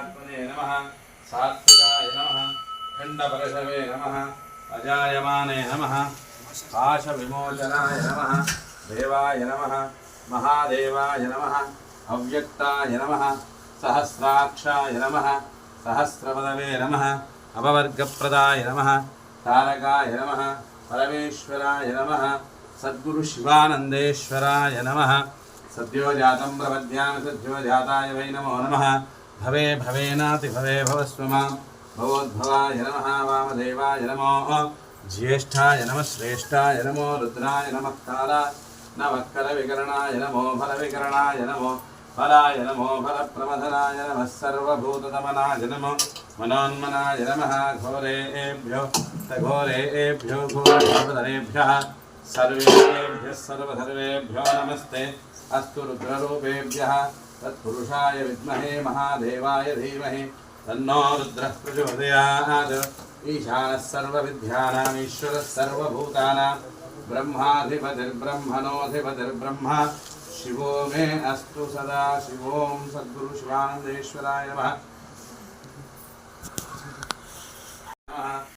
परमात्मने नमः। सात्विकाय नमः। खण्डपरशवे नमः। अजायमाने नमः। पाशविमोचनाय नमः। देवाय नमः। महादेवाय नमः। अव्यक्ताय नमः। सहस्राक्षाय नमः। सहस्रपदवे नमः। अपवर्गप्रदाय नमः। तारकाय नमः। परमेश्वराय नमः। सद्गुरुशिवानन्देश्वराय नमः। सद्यो जातं प्रपद्यामि वै नमो नमः। भवे भवेनाति भवे भवस्व मां भवोद्भवाय नमः वामदेवाय नमो ज्येष्ठाय नमः श्रेष्ठाय नमो रुद्राय नमः कालाय नमः करविकरणाय नमो फलविकरणाय नमो फलाय नमो फलप्रमथनाय नमः सर्वभूतदमनाय नमो मनोन्मनाय नमः घोरेभ्यो घोरेभ्यो घोरभवदनेभ्यः सर्वेभ्यः सर्वसर्वेभ्यो नमस्ते अस्तु रुद्ररूपेभ्यः तत्पुरुषाय विद्महे, महादेवाय धीमहि। तन्नो रुद्रः प्रचोदयात्। ईशानः सर्वविद्यानाम्, ईश्वरः सर्वभूतानां ब्रह्माधिपतिर्ब्रह्मणोऽधिपतिर्ब्रह्म। शिवो मे अस्तु सदा। शिवों सद्गुरुशिवानन्देश्वराय